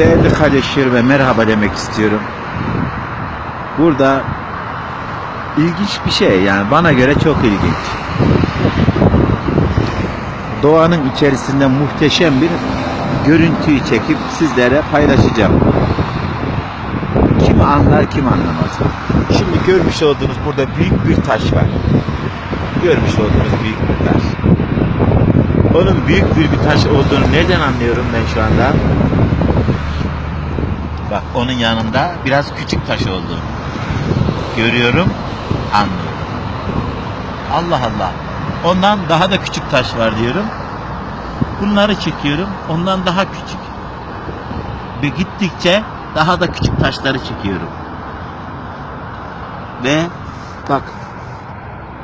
Değerli kardeşlerime merhaba demek istiyorum. Burada ilginç bir şey yani bana göre çok ilginç. Doğanın içerisinde muhteşem bir görüntüyü çekip sizlere paylaşacağım. Kim anlar kim anlamaz. Şimdi görmüş olduğunuz burada büyük bir taş var. Görmüş olduğunuz büyük bir taş. Onun büyük bir, bir taş olduğunu nereden anlıyorum ben şu anda? Bak onun yanında biraz küçük taş olduğunu görüyorum, anlıyorum. Allah Allah. Ondan daha da küçük taş var diyorum. Bunları çekiyorum. Ondan daha küçük. Ve gittikçe daha da küçük taşları çekiyorum. Ve bak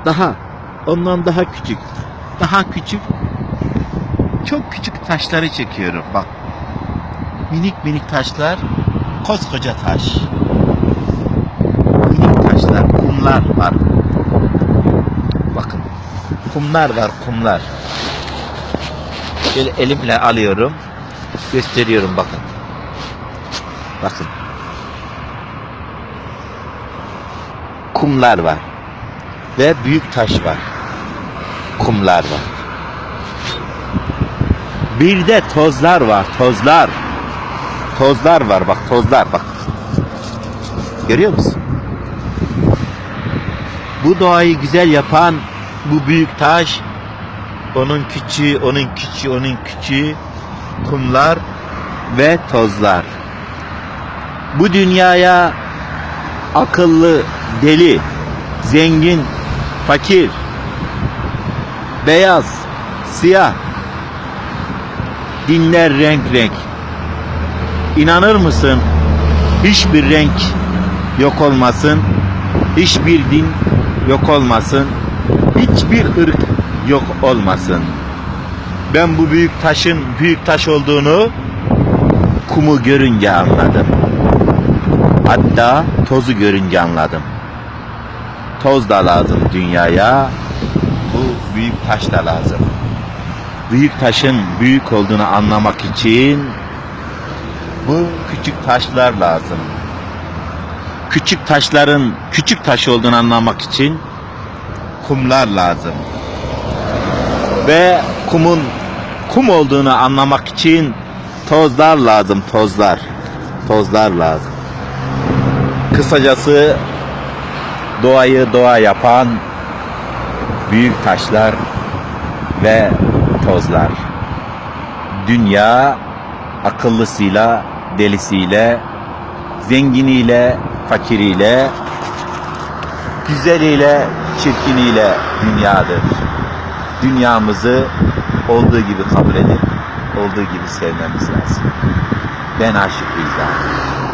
daha ondan daha küçük. Daha küçük. Çok küçük taşları çekiyorum. Bak. Minik minik taşlar. Koskoca taş. Minik taşlar, kumlar var. Bakın. Kumlar var, kumlar. Şöyle elimle alıyorum. Gösteriyorum bakın. Bakın. Kumlar var. Ve büyük taş var. Kumlar var. Bir de tozlar var, tozlar. Tozlar var bak, tozlar bak. Görüyor musun? Bu doğayı güzel yapan bu büyük taş, onun küçüğü, onun küçüğü, onun küçüğü, kumlar ve tozlar. Bu dünyaya akıllı, deli, zengin, fakir, beyaz, siyah, dinler renk renk. İnanır mısın? Hiçbir renk yok olmasın. Hiçbir din yok olmasın. Hiçbir ırk yok olmasın. Ben bu büyük taşın büyük taş olduğunu kumu görünce anladım. Hatta tozu görünce anladım. Toz da lazım dünyaya. Bu büyük taş da lazım. Büyük taşın büyük olduğunu anlamak için bu küçük taşlar lazım. Küçük taşların küçük taş olduğunu anlamak için kumlar lazım. Ve kumun kum olduğunu anlamak için tozlar lazım, tozlar. Tozlar lazım. Kısacası doğayı doğa yapan büyük taşlar ve tozlar. Dünya akıllısıyla, delisiyle, zenginiyle, fakiriyle, güzeliyle, çirkiniyle dünyadır. Dünyamızı olduğu gibi kabul edip, olduğu gibi sevmemiz lazım. Ben Aşık Rıza.